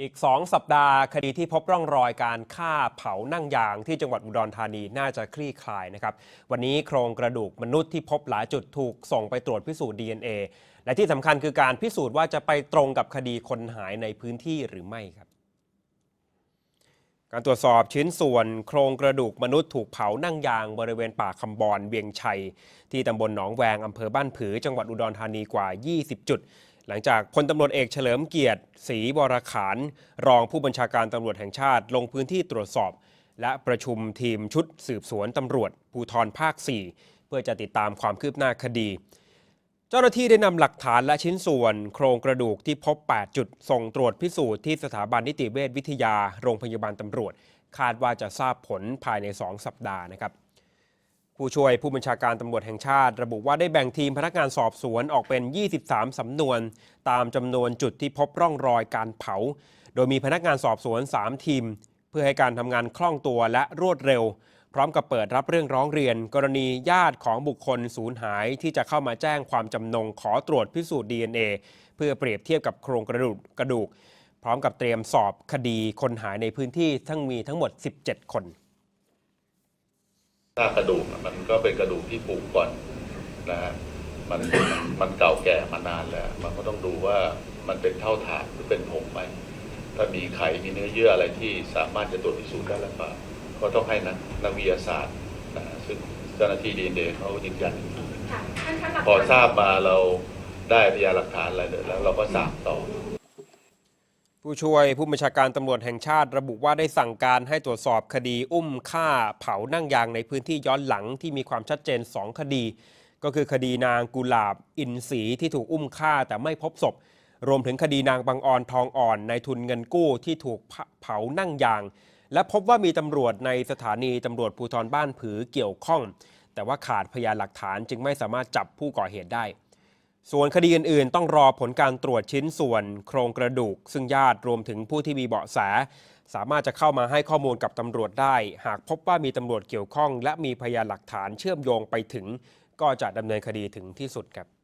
อีก 2 สัปดาห์คดีที่พบร่องรอยการฆ่าเผานั่งยางที่จังหวัดอุดรธานีน่าจะคลี่คลายนะครับ วันนี้โครงกระดูกมนุษย์ที่พบหลายจุดถูกส่งไปตรวจพิสูจน์ DNA และที่สำคัญคือการพิสูจน์ว่าจะไปตรงกับคดีคนหายในพื้นที่หรือไม่ครับ การตรวจสอบชิ้นส่วนโครงกระดูกมนุษย์ถูกเผานั่งยางบริเวณป่าคำบอนเวียงชัย ที่ตำบลหนองแวงอำเภอบ้านผือ จังหวัดอุดรธานีกว่า 20 จุด หลังจากพลตำรวจเอกเฉลิมเกียรติศรีวรขานรองผู้บัญชาการตำรวจแห่งชาติ ลงพื้นที่ตรวจสอบ และประชุมทีมชุดสืบสวนตำรวจภูธรภาค 4 เพื่อจะติดตามความคืบหน้าคดี เจ้าหน้าที่ได้นำหลักฐานและชิ้นส่วน โครงกระดูกที่พบ 8 จุด ส่งตรวจพิสูจน์ที่สถาบันนิติเวชวิทยา โรงพยาบาลตำรวจ คาดว่าจะทราบผลภายใน 2 สัปดาห์นะครับ ผู้ช่วยผู้บัญชาการตำรวจแห่งชาติ ระบุว่าได้แบ่งทีมพนักงานสอบสวนออกเป็น 23 สำนวน ตามจำนวนจุดที่พบร่องรอยการเผา โดยมีพนักงานสอบสวน 3 ทีม เพื่อให้การทำงานคล่องตัวและรวดเร็ว พร้อมกับเปิดรับเรื่องร้องเรียน กรณีญาติของบุคคลสูญหายที่จะเข้ามาแจ้งความจำนงขอตรวจพิสูจน์ DNA เพื่อเปรียบเทียบกับโครงกระดูกกระดูก พร้อมกับเตรียมสอบคดีคนหายในพื้นที่ทั้งมีทั้งหมด 17 คน ซากกระดูกน่ะมันก็เป็นกระดูกที่ปลูกก่อนนะฮะมันมันเก่าแก่มานานแล้ว มันก็ต้องดูว่ามันเป็นเท่าฐานหรือเป็นผงไหมถ้ามีไขมีเนื้อเยื่ออะไรที่สามารถจะตรวจพิสูจน์ได้หรือเปล่าก็ต้องให้นักนักวิทยาศาสตร์นะฮะซึ่งเจ้าหน้าที่ดีเดเขายืนยันค่ะท่านคะหลักพอฐานทราบมาเราได้พยานหลักฐานอะไรเลยแล้วเราก็สั่งต่อ ผู้ช่วยผู้บัญชาการตำรวจแห่งชาติระบุว่าได้สั่งการให้ตรวจสอบคดีอุ้มฆ่าเผานั่งยางในพื้นที่ย้อนหลังที่มีความชัดเจน 2 คดี ก็คือคดีนางกุหลาบอินศรีที่ถูกอุ้มฆ่าแต่ไม่พบศพ รวมถึงคดีนางบางออนทองอ่อนในทุนเงินกู้ที่ถูกเผานั่งยาง และพบว่ามีตำรวจในสถานีตำรวจภูธรบ้านผือเกี่ยวข้อง แต่ว่าขาดพยานหลักฐานจึงไม่สามารถจับผู้ก่อเหตุได้ ส่วนคดีอื่นๆ ต้องรอผลการตรวจชิ้นส่วน โครงกระดูก ซึ่งญาติรวมถึงผู้ที่มีเบาะแส สามารถจะเข้ามาให้ข้อมูลกับตำรวจได้ หากพบว่ามีตำรวจเกี่ยวข้อง และมีพยานหลักฐานเชื่อมโยงไปถึง ก็จะดำเนินคดีถึงที่สุดครับ